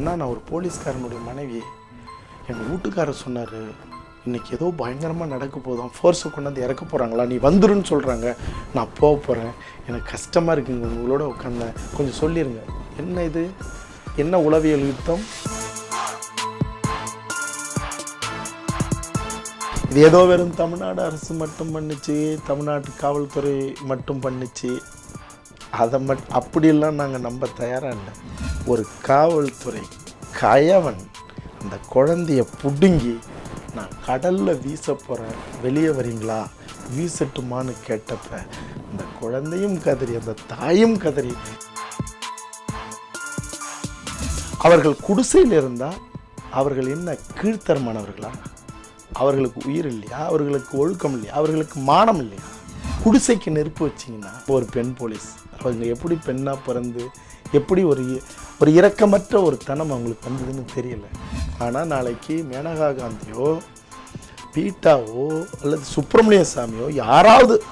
அண்ணா நான் ஒரு போலீஸ்காரனுடைய மனைவி. எங்கள் வீட்டுக்காரர் சொன்னார் இன்றைக்கி ஏதோ பயங்கரமாக நடக்க போதும் ஃபோர்ஸை கொண்டாந்து இறக்க போகிறாங்களா நீ வந்துருன்னு சொல்கிறாங்க நான் போக போகிறேன் எனக்கு கஷ்டமாக இருக்குங்க. உங்களோட உட்காந்தேன் கொஞ்சம் சொல்லிடுங்க என்ன இது? என்ன உளவியல் யுத்தம்? இது ஏதோ வெறும் தமிழ்நாடு அரசு மட்டும் பண்ணிச்சு. தமிழ்நாட்டு காவல்துறை மட்டும் பண்ணிச்சு. அதை மட் அப்படிலாம் நாங்கள் நம்ப தயாராக இல்லை. ஒரு காவல்துறை கயவன் அந்த குழந்தைய பிடுங்கி நான் கடலில் வீச போகிறேன் வெளியே வரீங்களா? வீசட்டுமான்னு கேட்டப்ப அந்த குழந்தையும் கதறி அந்த தாயும் கதறி. அவர்கள் குடிசையில் இருந்தால் அவர்கள் என்ன கீழ்த்தரமானவர்களா? அவர்களுக்கு உயிர் இல்லையா? அவர்களுக்கு ஒழுக்கம் இல்லையா? அவர்களுக்கு மானம் இல்லையா? குடிசைக்கு நெருப்பு வச்சிங்கன்னா ஒரு பெண் போலீஸ் அவங்க எப்படி பெண்ணாக பிறந்து எப்படி ஒரு இ- ஒரு இரக்கமற்ற ஒரு தனம் அவங்களுக்கு வந்ததுன்னு தெரியல. ஆனால் நாளைக்கு மேனகா காந்தியோ பீட்டாவோ அல்லது சுப்பிரமணிய சாமியோ யாராவது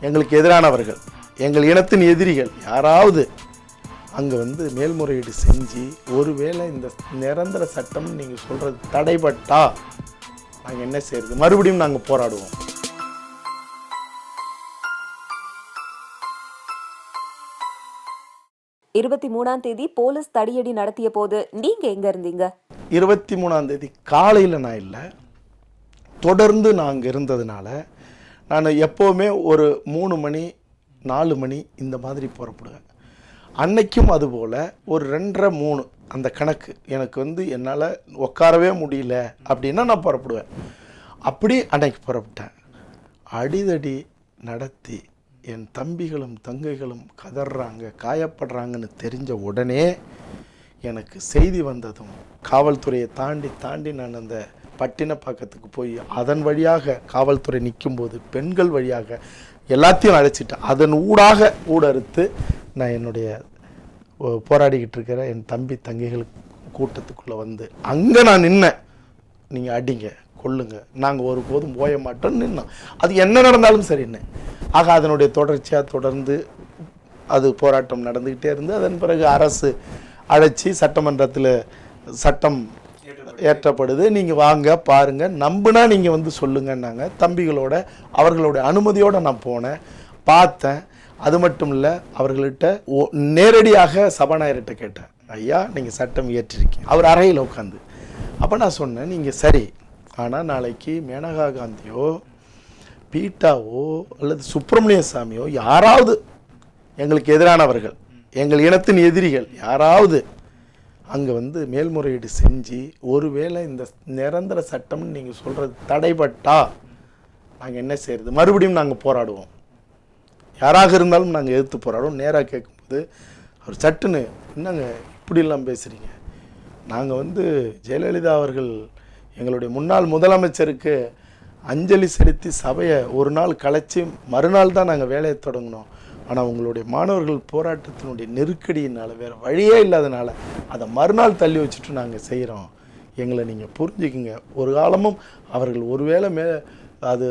எங்களுக்கு எதிரானவர்கள் எங்கள் இனத்தின் எதிரிகள் யாராவது அங்கே வந்து மேல்முறையீடு செஞ்சு ஒருவேளை இந்த நிரந்தர சட்டம் நீங்கள் சொல்கிறது தடைபட்டா நாங்கள் என்ன செய்கிறது மறுபடியும் நாங்கள் போராடுவோம். இருபத்தி மூணாம் தேதி போலீஸ் தடியடி நடத்திய போது நீங்க எங்க இருந்தீங்க? இருபத்தி மூணாம் தேதி காலையில் நான் இல்லை. தொடர்ந்து நான் அங்கே இருந்ததுனால நான் எப்போவுமே ஒரு மூணு மணி நாலு மணி இந்த மாதிரி புறப்படுவேன். அன்னைக்கும் அதுபோல் ஒரு ரெண்டரை மூணு அந்த கணக்கு எனக்கு வந்து என்னால் உட்காரவே முடியல அப்படின்னா நான் புறப்படுவேன். அப்படி அன்னைக்கு புறப்பட்டேன். அடிதடி நடத்தி என் தம்பிகளும் தங்கைகளும் கதறாங்க காயப்படுறாங்கன்னு தெரிஞ்ச உடனே எனக்கு செய்தி வந்ததும் காவல்துறையை தாண்டி தாண்டி நான் அந்த பட்டினப்பாக்கத்துக்கு போய் அதன் வழியாக காவல்துறை நிற்கும்போது பெண்கள் வழியாக எல்லாத்தையும் அழைச்சிட்டேன் அதன் ஊடாக ஊடறுத்து நான் என்னுடைய போராடிக்கிட்டு இருக்கிற என் தம்பி தங்கைகள் கூட்டத்துக்குள்ளே வந்து அங்கே நான் நின்னேன். நீங்கள் அடிங்க கொள்ளுங்க. நாங்கள் ஒருபோதும் ஓய மாட்டோம்னு நின்னோம். அது என்ன நடந்தாலும் சரின்னு ஆக அதனுடைய தொடர்ச்சியாக தொடர்ந்து அது போராட்டம் நடந்துக்கிட்டே இருந்து அதன் பிறகு அரசு அழைச்சி சட்டமன்றத்தில் சட்டம் ஏற்றப்படுது. நீங்கள் வாங்க பாருங்கள் நம்புனா நீங்கள் வந்து சொல்லுங்கன்னாங்க. தம்பிகளோட அவர்களுடைய அனுமதியோடு நான் போனேன். பார்த்தேன். அது மட்டும் இல்லை அவர்கள்ட்ட ஓ- நேரடியாக சபாநாயகர்கிட்ட கேட்டேன். ஐயா நீங்கள் சட்டம் இயற்றிருக்கீங்க அவர் அறையில் உட்காந்து அப்போ நான் சொன்னேன் நீங்கள் சரி ஆனால் நாளைக்கு மேனகா காந்தியோ பீட்டாவோ அல்லது சுப்பிரமணிய சாமியோ யாராவது எங்களுக்கு எதிரானவர்கள் எங்கள் இனத்தின் எதிரிகள் யாராவது அங்கே வந்து மேல்முறையீடு செஞ்சு ஒருவேளை இந்த நிரந்தர சட்டம்னு நீங்கள் சொல்கிறது தடைபட்டா நாங்கள் என்ன செய்கிறது மறுபடியும் நாங்கள் போராடுவோம். யாராக இருந்தாலும் நாங்கள் எதிர்த்து போராடுவோம். நேராக கேட்கும்போது அவர் சட்டுன்னு என்னங்க இப்படிலாம் பேசுகிறீங்க நாங்கள் வந்து ஜெயலலிதா அவர்கள் எங்களுடைய முன்னாள் முதலமைச்சருக்கு அஞ்சலி செலுத்தி சபையை ஒரு நாள் கலைச்சி மறுநாள் தான் நாங்கள் வேலையை தொடங்கினோம். ஆனால் உங்களுடைய மாணவர்கள் போராட்டத்தினுடைய நெருக்கடியினால் வேறு வழியே இல்லாதனால அதை மறுநாள் தள்ளி வச்சுட்டு நாங்கள் செய்கிறோம் எங்களை நீங்கள் புரிஞ்சுக்குங்க. ஒரு காலமும் அவர்கள் ஒருவேளை மே அது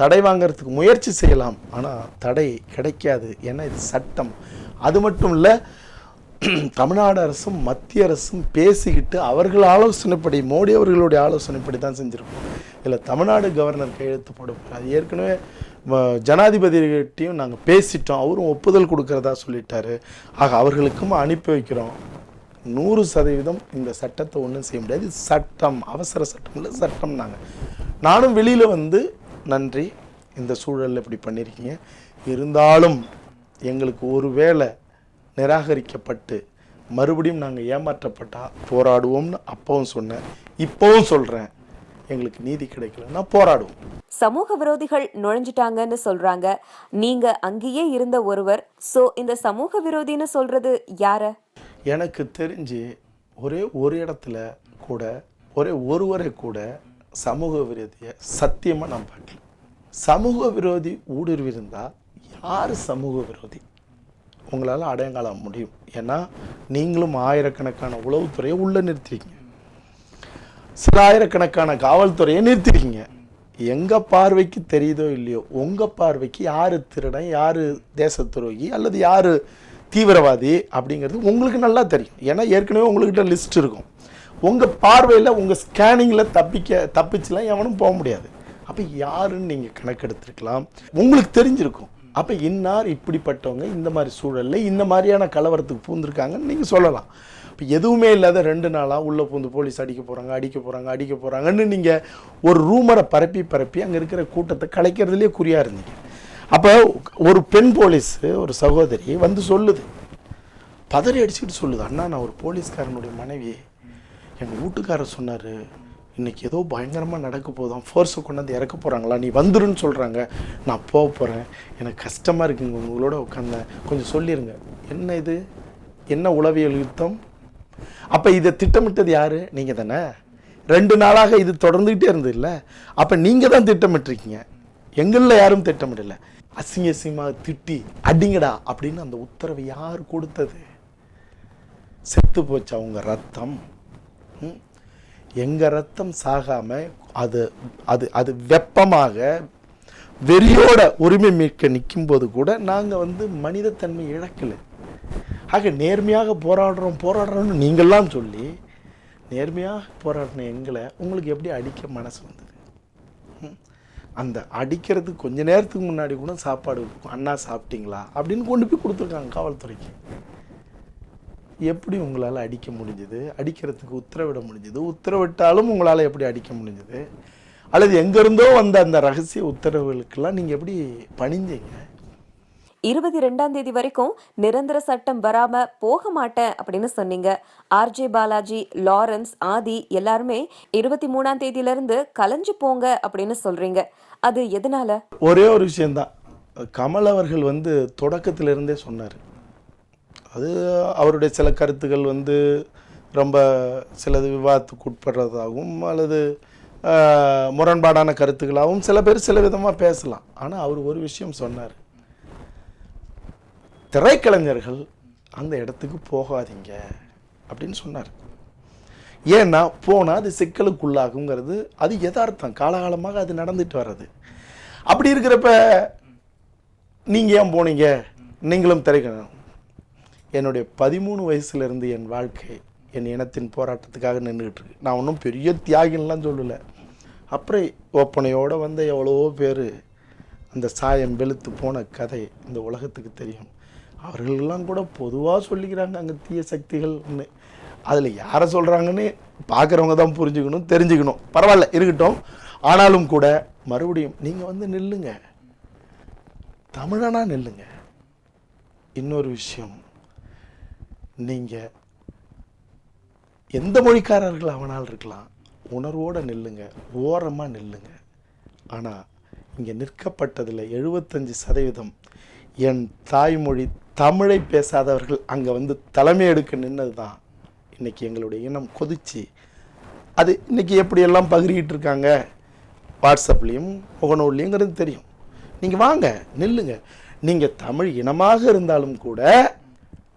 தடை வாங்குறதுக்கு முயற்சி செய்யலாம். ஆனால் தடை கிடைக்காது. ஏன்னா இது சட்டம். அது மட்டும் இல்லை தமிழ்நாடு அரசும் மத்திய அரசும் பேசிக்கிட்டு அவர்கள் ஆலோசனைப்படி மோடி அவர்களுடைய ஆலோசனைப்படி தான் செஞ்சுருக்கோம். இதில் தமிழ்நாடு கவர்னர் கையெழுத்து போட அது ஏற்கனவே ஜனாதிபதிகிட்டையும் நாங்கள் பேசிட்டோம். அவரும் ஒப்புதல் கொடுக்கறதா சொல்லிட்டாரு. ஆக அவர்களுக்கும் அனுப்பி வைக்கிறோம். நூறு சதவீதம் இந்த சட்டத்தை ஒன்றும் செய்ய முடியாது. சட்டம் அவசர சட்டம் இல்லை சட்டம் நாங்கள் நானும் வெளியில் வந்து நன்றி இந்த சூழலில் இப்படி பண்ணியிருக்கீங்க இருந்தாலும் எங்களுக்கு ஒரு வேளை நிராகரிக்கப்பட்டு மறுபடியும் நாங்கள் ஏமாற்றப்பட்டா போராடுவோம்னு அப்பவும் சொன்னேன். இப்போவும் சொல்கிறேன் எங்களுக்கு நீதி கிடைக்கலன்னா போராடுவோம். சமூக விரோதிகள் நுழைஞ்சிட்டாங்கன்னு சொல்றாங்க. நீங்க அங்கேயே இருந்த ஒருவர். சோ இந்த சமூக விரோதின்னு சொல்றது யார? எனக்கு தெரிஞ்சு ஒரே ஒரு இடத்துல கூட ஒரே ஒருவரை கூட சமூக விரோதியை சத்தியமாக நான் பார்க்கல. சமூக விரோதி ஊடுருவி இருந்தால் யார் சமூக விரோதி? உங்களால் அடையாளம் முடியும். ஏன்னா நீங்களும் ஆயிரக்கணக்கான உளவுத்துறையை உள்ளே நிறுத்திருக்கீங்க. சில ஆயிரக்கணக்கான காவல்துறையை நிறுத்திருக்கீங்க. எங்கள் பார்வைக்கு தெரியுதோ இல்லையோ உங்கள் பார்வைக்கு யார் திருடன் யார் தேச துரோகி அல்லது யார் தீவிரவாதி அப்படிங்கிறது உங்களுக்கு நல்லா தெரியும். ஏன்னா ஏற்கனவே உங்கள்கிட்ட லிஸ்ட் இருக்கும். உங்கள் பார்வையில் உங்கள் ஸ்கேனிங்கில் தப்பிக்க தப்பிச்சுலாம் எவனும் போக முடியாது. அப்போ யாருன்னு நீங்கள் கணக்கெடுத்துருக்கலாம். உங்களுக்கு தெரிஞ்சிருக்கும். அப்போ இன்னார் இப்படிப்பட்டவங்க இந்த மாதிரி சூழலில் இந்த மாதிரியான கலவரத்துக்கு பூந்திருக்காங்கன்னு நீங்கள் சொல்லலாம். இப்போ எதுவுமே இல்லாத ரெண்டு நாளாக உள்ளே பூந்து போலீஸ் அடிக்க போகிறாங்க அடிக்க போகிறாங்க அடிக்க போகிறாங்கன்னு நீங்கள் ஒரு ரூமரை பரப்பி பரப்பி அங்கே இருக்கிற கூட்டத்தை கலைக்கிறதுலே குறியாக இருந்தீங்க. அப்போ ஒரு பெண் போலீஸு ஒரு சகோதரி வந்து சொல்லுது. பதறி அடிச்சுக்கிட்டு சொல்லுது அண்ணா நான் ஒரு போலீஸ்காரனுடைய மனைவி எங்கள் வீட்டுக்காரர் சொன்னார் இன்றைக்கி ஏதோ பயங்கரமாக நடக்க போதும் ஃபோர்ஸை கொண்டாந்து இறக்க போகிறாங்களா நீ வந்துருன்னு சொல்கிறாங்க நான் போக போகிறேன் எனக்கு கஷ்டமாக இருக்குங்க. உங்களோட உட்காந்தேன் கொஞ்சம் சொல்லிடுங்க என்ன இது? என்ன உளவியல் யுத்தம்? அப்போ இதை திட்டமிட்டது யார்? நீங்கள் தானே? ரெண்டு நாளாக இது தொடர்ந்துக்கிட்டே இருந்தது இல்லை அப்போ நீங்கள் தான் திட்டமிட்டிருக்கீங்க. எங்களில் யாரும் திட்டமிடலை. அசிங்க அசிங்கமாக திட்டி அடிங்கடா அப்படின்னு அந்த உத்தரவை யார் கொடுத்தது? செத்து போச்சு அவங்க ரத்தம்? எங்கள் ரத்தம் சாகாமல் அது அது அது வெப்பமாக வெறியோட உரிமை மீட்க நிற்கும்போது கூட நாங்கள் வந்து மனிதத்தன்மை இழக்கலை. ஆக நேர்மையாக போராடுறோம் போராடுறோம்னு நீங்கள்லாம் சொல்லி நேர்மையாக போராடின எங்களை உங்களுக்கு எப்படி அடிக்க மனசு வந்தது? ம்? அந்த அடிக்கிறதுக்கு கொஞ்ச நேரத்துக்கு முன்னாடி கூட சாப்பாடு அண்ணா சாப்பிட்டீங்களா? அப்படின்னு கொண்டு போய் கொடுத்துருக்காங்க காவல்துறைக்கு. எப்படி உங்களால் அடிக்க முடிஞ்சது? அடிக்கிறதுக்கு உத்தரவிட முடிஞ்சது. உத்தரவிட்டாலும் உங்களால் எப்படி அடிக்க முடிஞ்சது? அல்லது எங்கேருந்தோ வந்த அந்த ரகசிய உத்தரவுகளுக்கெல்லாம் நீங்கள் எப்படி பணிஞ்சீங்க? இருபத்தி ரெண்டாம் தேதி வரைக்கும் நிரந்தர சட்டம் வராம போக மாட்டேன் அப்படின்னு சொன்னீங்க. ஆர்ஜே பாலாஜி லாரன்ஸ் ஆதி எல்லாருமே இருபத்தி மூணாம் தேதியில இருந்து கலைஞ்சு போங்க அப்படின்னு சொல்றீங்க. அது எதனால? ஒரே ஒரு விஷயந்தான் கமல் அவர்கள் வந்து தொடக்கத்திலிருந்தே சொன்னார். அது அவருடைய சில கருத்துக்கள் வந்து ரொம்ப சிலது விவாதத்துக்கு உட்படுறதாகவும் அல்லது முரண்பாடான கருத்துக்களாகவும் சில பேர் சில விதமாக பேசலாம். ஆனால் அவர் ஒரு விஷயம் சொன்னார். திரைக்கலைஞர்கள் அந்த இடத்துக்கு போகாதீங்க அப்படின்னு சொன்னார். ஏன்னா போனால் அது சிக்கலுக்குள்ளாகுங்கிறது அது யதார்த்தம். காலகாலமாக அது நடந்துட்டு வர்றது. அப்படி இருக்கிறப்ப நீங்கள் ஏன் போனீங்க? நீங்களும் திரைக்கணும் என்னுடைய பதிமூணு வயசுலேருந்து என் வாழ்க்கை என் இனத்தின் போராட்டத்துக்காக நின்றுக்கிட்டு இருக்கு நான் ஒன்றும் பெரிய தியாகின்லாம் சொல்லலை. அப்புறம் ஒப்பனையோடு வந்த எவ்வளவோ பேர் அந்த சாயம் வெளுத்து போன கதை இந்த உலகத்துக்கு தெரியும். அவர்களெல்லாம் கூட பொதுவாக சொல்லிக்கிறாங்க அங்கே தீய சக்திகள்னு. அதில் யாரை சொல்கிறாங்கன்னு பார்க்குறவங்க தான் புரிஞ்சுக்கணும் தெரிஞ்சுக்கணும். பரவாயில்ல இருக்கட்டும். ஆனாலும் கூட மறுபடியும் நீங்கள் வந்து நில்லுங்க. தமிழனா நில்லுங்க. இன்னொரு விஷயம். நீங்கள் எந்த மொழிக்காரர்கள் அவனால் இருக்கலாம். உணர்வோடு நில்லுங்க. ஓரமாக நில்லுங்க. ஆனால் இங்கே நிற்கப்பட்டதில் எழுபத்தஞ்சு சதவீதம் என் தாய்மொழி தமிழை பேசாதவர்கள் அங்கே வந்து தலைமை எடுக்க நின்னது தான் இன்றைக்கி எங்களுடைய இனம் கொதிச்சு அது இன்றைக்கி எப்படியெல்லாம் பகிரிக்கிட்டு இருக்காங்க? வாட்ஸ்அப்லேயும் முகநூல்லையுங்கிறது தெரியும். நீங்கள் வாங்க நில்லுங்க. நீங்கள் தமிழ் இனமாக இருந்தாலும் கூட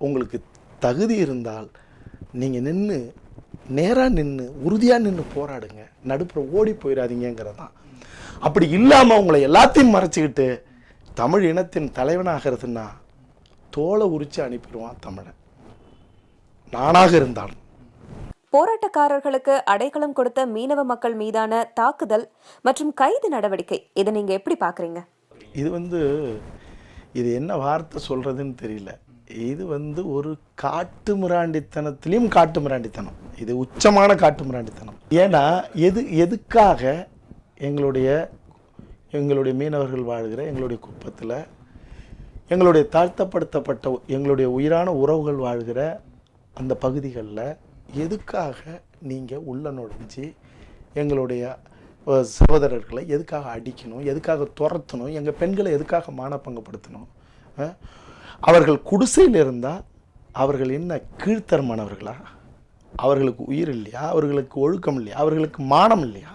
உங்களுக்கு தகுதி இருந்தால் நீங்கள் நின்று நேராக நின்று உறுதியாக நின்று போராடுங்க. நடுப்புற ஓடி போயிடாதீங்கிறது தான் அப்படி இல்லாமல் உங்களை எல்லாத்தையும் மறைச்சிக்கிட்டு தமிழ் இனத்தின் தலைவனாகிறதுன்னா தோலை உரித்து அனுப்பிடுவான் தமிழன். நானாக இருந்தாலும். போராட்டக்காரர்களுக்கு அடைக்கலம் கொடுத்த மீனவ மக்கள் மீதான தாக்குதல் மற்றும் கைது நடவடிக்கை இதை நீங்க எப்படி பாக்குறீங்க இது வந்து இது என்ன வார்த்தை சொல்கிறதுன்னு தெரியல. இது வந்து ஒரு காட்டு மிராண்டித்தனத்திலையும் காட்டு மிராண்டித்தனம் இது உச்சமான காட்டு மிராண்டித்தனம் ஏன்னா எது எதுக்காக எங்களுடைய எங்களுடைய மீனவர்கள் வாழ்கிற எங்களுடைய குப்பத்தில் எங்களுடைய தாழ்த்தப்படுத்தப்பட்ட எங்களுடைய உயிரான உறவுகள் வாழ்கிற அந்த பகுதிகளில் எதுக்காக நீங்கள் உள்ள நுழைஞ்சி எங்களுடைய சகோதரர்களை எதுக்காக அடிக்கணும் எதுக்காக துரத்தணும் எங்கள் பெண்களை எதுக்காக மானப்பங்கப்படுத்தணும் அஹ்? அவர்கள் குடிசையில் இருந்தால் அவர்கள் என்ன கீழ்த்தரமானவர்களா அவர்களுக்கு உயிர் இல்லையா? அவர்களுக்கு ஒழுக்கம் இல்லையா? அவர்களுக்கு மானம் இல்லையா?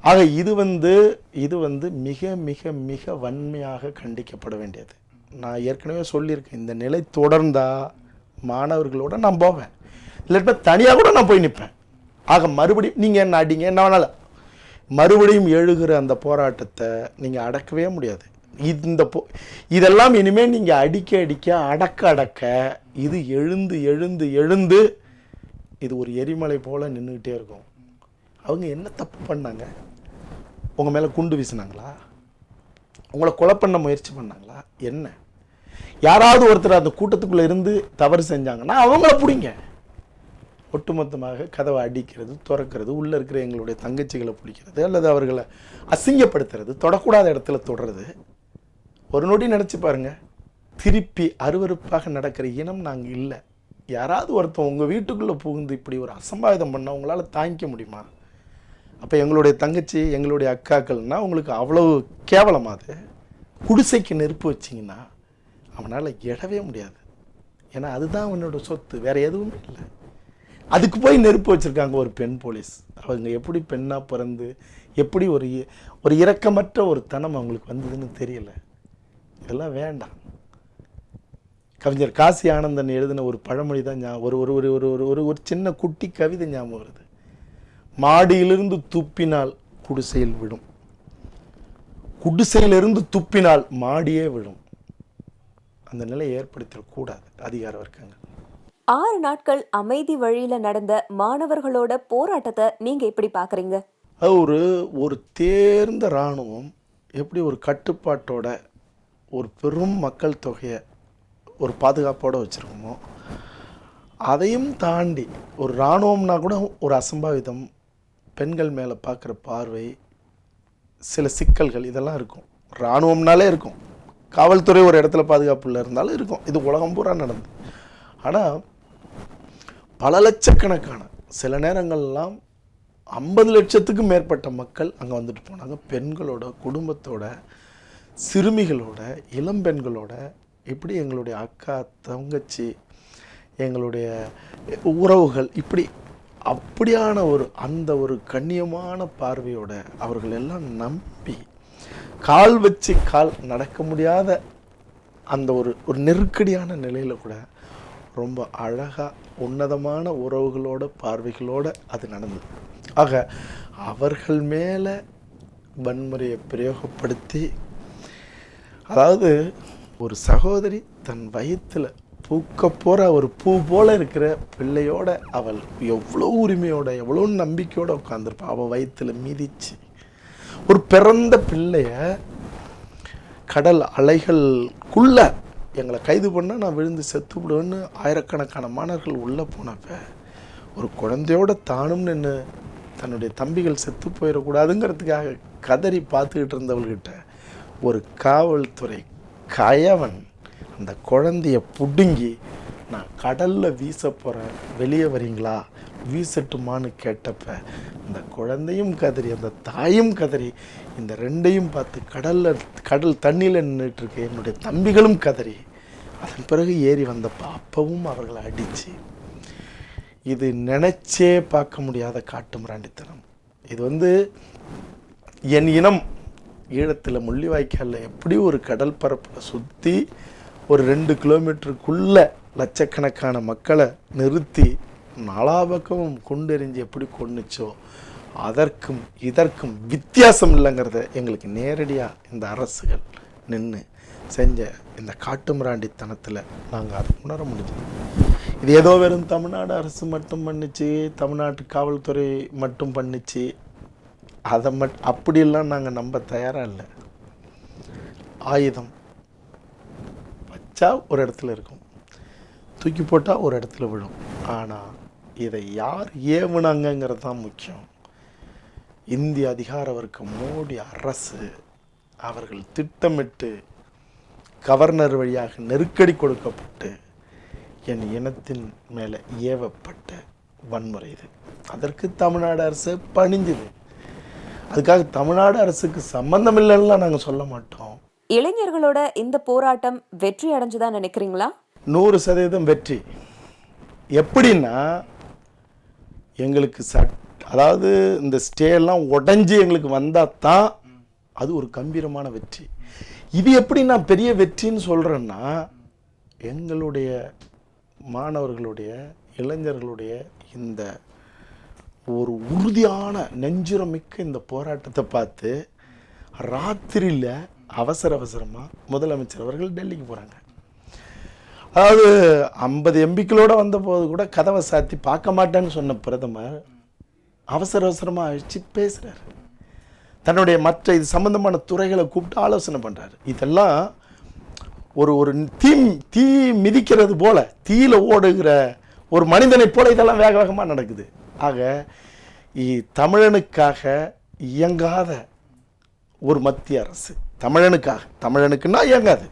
ஆக இது வந்து இது வந்து மிக மிக மிக வன்மையாக கண்டிக்கப்பட வேண்டியது. நான் ஏற்கனவே சொல்லியிருக்கேன் இந்த நிலை தொடர்ந்தால் மாணவர்களோட நான் போவேன். இல்லாட்டா தனியாக கூட நான் போய் நிற்பேன் ஆக மறுபடியும் நீங்கள் என்ன அடிங்க? என்ன வேணாலும். மறுபடியும் எழுகிற அந்த போராட்டத்தை நீங்கள் அடக்கவே முடியாது. இந்த பொ இதெல்லாம் இனிமேல் நீங்கள் அடிக்க அடிக்க அடக்க அடக்க இது எழுந்து எழுந்து எழுந்து இது ஒரு எரிமலை போல் நின்றுக்கிட்டே இருக்கும். அவங்க என்ன தப்பு பண்ணாங்க? உங்கள் மேலே குண்டு வீசினாங்களா? உங்களை கொலை பண்ண முயற்சி பண்ணாங்களா? என்ன? யாராவது ஒருத்தர் அந்த கூட்டத்துக்குள்ளே இருந்து தவறு செஞ்சாங்கன்னா அவங்கள பிடிங்க. ஒட்டுமொத்தமாக கதவை அடிக்கிறது திறக்கிறது உள்ளே இருக்கிற எங்களுடைய தங்கச்சிகளை பிடிக்கிறது அல்லது அவர்களை அசிங்கப்படுத்துறது தொடக்கூடாத இடத்துல தொடுறது ஒரு நொடி நினச்சி பாருங்க. திருப்பி அருவருப்பாக நடக்கிற இனம் நாங்கள் இல்லை. யாராவது ஒருத்தன் உங்கள் வீட்டுக்குள்ளே புகுந்து இப்படி ஒரு அசம்பாவிதம் பண்ணால் உங்களால் தாங்கிக்க முடியுமா? அப்போ எங்களுடைய தங்கச்சி எங்களுடைய அக்காக்கள்னா உங்களுக்கு அவ்வளவு கேவலமாக அது? குடிசைக்கு நெருப்பு வச்சிங்கன்னா அவனால் எழவே முடியாது. ஏன்னா அதுதான் அவனோட சொத்து வேறு எதுவுமே இல்லை. அதுக்கு போய் நெருப்பு வச்சுருக்காங்க ஒரு பெண் போலீஸ். அவங்க எப்படி பெண்ணாக பிறந்து எப்படி ஒரு இ- ஒரு இரக்கமற்ற ஒரு தனம் அவங்களுக்கு வந்ததுன்னு தெரியல. இதெல்லாம் வேண்டாம். கவிஞர் காசி ஆனந்தன் எழுதின ஒரு பழமொழி தான் ஒரு ஒரு ஒரு ஒரு ஒரு ஒரு ஒரு சின்ன குட்டி கவிதை ஞாபகம் வருது. மாடியிலிருந்து துப்பினால் குடிசையில் விடும் குடிசையிலிருந்து துப்பினால் மாடியே விழும். அந்த நிலையை ஏற்படுத்திடக்கூடாது அதிகார வர்க்கங்கள். ஆறு நாட்கள் அமைதி வழியில நடந்த மாணவர்களோட போராட்டத்தை நீங்க எப்படி பாக்குறீங்க? அது ஒரு ஒரு தேர்ந்த இராணுவம் எப்படி ஒரு கட்டுப்பாட்டோட ஒரு பெரும் மக்கள் தொகையை ஒரு பாதுகாப்போடு வச்சுருக்கோமோ அதையும் தாண்டி ஒரு இராணுவம்னா கூட ஒரு அசம்பாவிதம் பெண்கள் மேலே பார்க்குற பார்வை சில சிக்கல்கள் இதெல்லாம் இருக்கும். இராணுவம்னாலே இருக்கும். காவல்துறை ஒரு இடத்துல பாதுகாப்புல இருந்தாலும் இருக்கும். இது உலகம் பூரா நடந்து. ஆனால் பல லட்சக்கணக்கான சில நேரங்கள்லாம் ஐம்பது லட்சத்துக்கும் மேற்பட்ட மக்கள் அங்கே வந்துட்டு போனாங்க. பெண்களோட குடும்பத்தோட சிறுமிகளோட இளம்பெண்களோட இப்படி எங்களுடைய அக்கா தங்கச்சி எங்களுடைய உறவுகள் இப்படி அப்படியான ஒரு அந்த ஒரு கண்ணியமான பார்வையோட அவர்கள் எல்லாம் நம்பி கால் வச்சு கால் நடக்க முடியாத அந்த ஒரு ஒரு நெருக்கடியான நிலையில் கூட ரொம்ப அழகாக உன்னதமான உறவுகளோட பார்வைகளோட அது நடந்தது. ஆக அவர்கள் மேலே வன்முறையை பிரயோகப்படுத்தி அதாவது ஒரு சகோதரி தன் வயிற்றில் பூக்க போகிற ஒரு பூ போல இருக்கிற பிள்ளையோட அவள் எவ்வளோ உரிமையோட எவ்வளோ நம்பிக்கையோடு உட்காந்துருப்பா அவள் வயிற்றில் மிதிச்சு. ஒரு பிறந்த பிள்ளைய கடல் அலைகளுக்குள்ள எங்களை கைது பண்ணால் நான் விழுந்து செத்து விடுவேன்னு ஆயிரக்கணக்கான மாணவர்கள் உள்ளே போனப்ப ஒரு குழந்தையோட தானும் நின்று தன்னுடைய தம்பிகள் செத்து போயிடக்கூடாதுங்கிறதுக்காக கதறி பார்த்துக்கிட்டு இருந்தவள்கிட்ட ஒரு காவல்துறை கயவன் அந்த குழந்தைய பிடுங்கி நான் கடலில் வீச போகிறேன் வெளியே வரீங்களா? வீசட்டுமான்னு கேட்டப்ப இந்த குழந்தையும் கதறி அந்த தாயும் கதறி இந்த ரெண்டையும் பார்த்து கடலில் கடல் தண்ணியில் நின்றுட்டுருக்க என்னுடைய தம்பிகளும் கதறி அதன் பிறகு ஏறி வந்தப்போ அப்பவும் அவர்களை அடித்து இது நினச்சே பார்க்க முடியாத காட்டு மிராண்டித்தனம். இது வந்து என் இனம். ஈழத்தில் முள்ளிவாய்க்காலில் எப்படி ஒரு கடல் பரப்பில் சுற்றி ஒரு ரெண்டு கிலோமீட்டருக்குள்ளே லட்சக்கணக்கான மக்களை நிறுத்தி நாலாபக்கமும் குண்டெறிஞ்சு எப்படி கொன்னுச்சோ அதற்கும் இதற்கும் வித்தியாசம் இல்லைங்கிறத எங்களுக்கு நேரடியாக இந்த அரசுகள் நின்று செஞ்ச இந்த காட்டுமிராண்டித்தனத்தில் நாங்கள் அதை உணர முடிஞ்சது. இது ஏதோ வெறும் தமிழ்நாடு அரசு மட்டும் பண்ணிச்சு தமிழ்நாட்டு காவல்துறை மட்டும் பண்ணிச்சு அதை மட் அப்படிலாம் நாங்கள் நம்ப தயாராக இல்லை. ஆயுதம். வச்சா ஒரு இடத்துல இருக்கும். தூக்கி போட்டால் ஒரு இடத்துல விழும். ஆனால் இதை யார் ஏவுனாங்கங்கிறது தான் முக்கியம். இந்திய அதிகார வர்க்கம் மோடி அரசு அவர்கள் திட்டமிட்டு கவர்னர் வழியாக நெருக்கடி கொடுக்கப்பட்டு என் இனத்தின் மேலே ஏவப்பட்ட வன்முறை இது. அதற்கு தமிழ்நாடு அரசு பணிஞ்சுது அதுக்காக தமிழ்நாடு அரசுக்கு சம்பந்தம் இல்லைன்னுலாம் நாங்கள் சொல்ல மாட்டோம். இளைஞர்களோட இந்த போராட்டம் வெற்றி அடைஞ்சுதா நினைக்கிறீங்களா? நூறு சதவீதம் வெற்றி. எப்படின்னா எங்களுக்கு சட் அதாவது இந்த ஸ்டேலாம் உடஞ்சி எங்களுக்கு வந்தால் தான் அது ஒரு கம்பீரமான வெற்றி. இது எப்படி நான் பெரிய வெற்றின்னு சொல்கிறேன்னா எங்களுடைய மாணவர்களுடைய இளைஞர்களுடைய இந்த ஒரு உறுதியான நெஞ்சுரமிக்க இந்த போராட்டத்தை பார்த்து ராத்திரியில் அவசர அவசரமாக முதலமைச்சர் அவர்கள் டெல்லிக்கு போகிறாங்க அதாவது ஐம்பது எம்பிக்களோட வந்தபோது கூட கதவை சாத்தி பார்க்க மாட்டேன்னு சொன்ன பிரதமர் அவசர அவசரமாக அழைச்சி பேசுகிறார் தன்னுடைய மற்ற இது சம்மந்தமான துறைகளை கூப்பிட்டு ஆலோசனை பண்ணுறாரு இதெல்லாம் ஒரு ஒரு தீ தீ மிதிக்கிறது போல தீயில ஓடுகிற ஒரு மனிதனைப் போல இதெல்லாம் வேக வேகமாக நடக்குது. ஆக இ- தமிழனுக்காக இயங்காத ஒரு மத்திய அரசு. தமிழனுக்காக. தமிழனுக்குன்னா இயங்காது.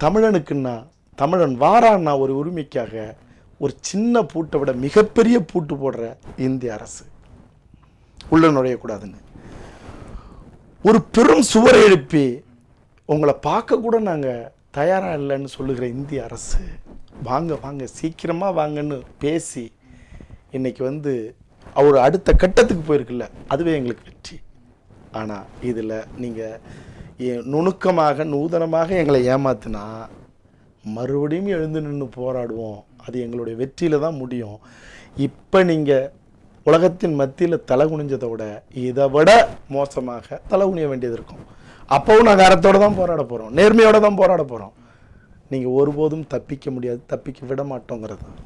தமிழனுக்குன்னா தமிழன் வாரான்னா ஒரு உரிமைக்காக ஒரு சின்ன பூட்டை விட மிகப்பெரிய பூட்டு போடுற இந்திய அரசு. உள்ள நுழையக்கூடாதுன்னு. ஒரு பெரும் சுவரை எழுப்பி உங்களை பார்க்க கூட நாங்கள் தயாராக இல்லைன்னு சொல்லுகிற இந்திய அரசு வாங்க வாங்க சீக்கிரமாக வாங்கன்னு பேசி இன்னைக்கு வந்து அவர் அடுத்த கட்டத்துக்கு போயிருக்குல்ல அதுவே எங்களுக்கு வெற்றி. ஆனால் இதில் நீங்கள் நுணுக்கமாக நூதனமாக எங்களை ஏமாத்தினா மறுபடியும் எழுந்து நின்று போராடுவோம். அது எங்களுடைய வெற்றியில் தான் முடியும். இப்போ நீங்கள் உலகத்தின் மத்தியில் தலை குனிஞ்சதை விட இதை விட மோசமாக தலை குனிய வேண்டியது இருக்கும். அப்போவும் நாங்கள் அறத்தோடு தான் போராட போகிறோம் நேர்மையோடு தான் போராட போகிறோம் நீங்கள் ஒருபோதும் தப்பிக்க முடியாது தப்பிக்க விட மாட்டோங்கிறது தான்.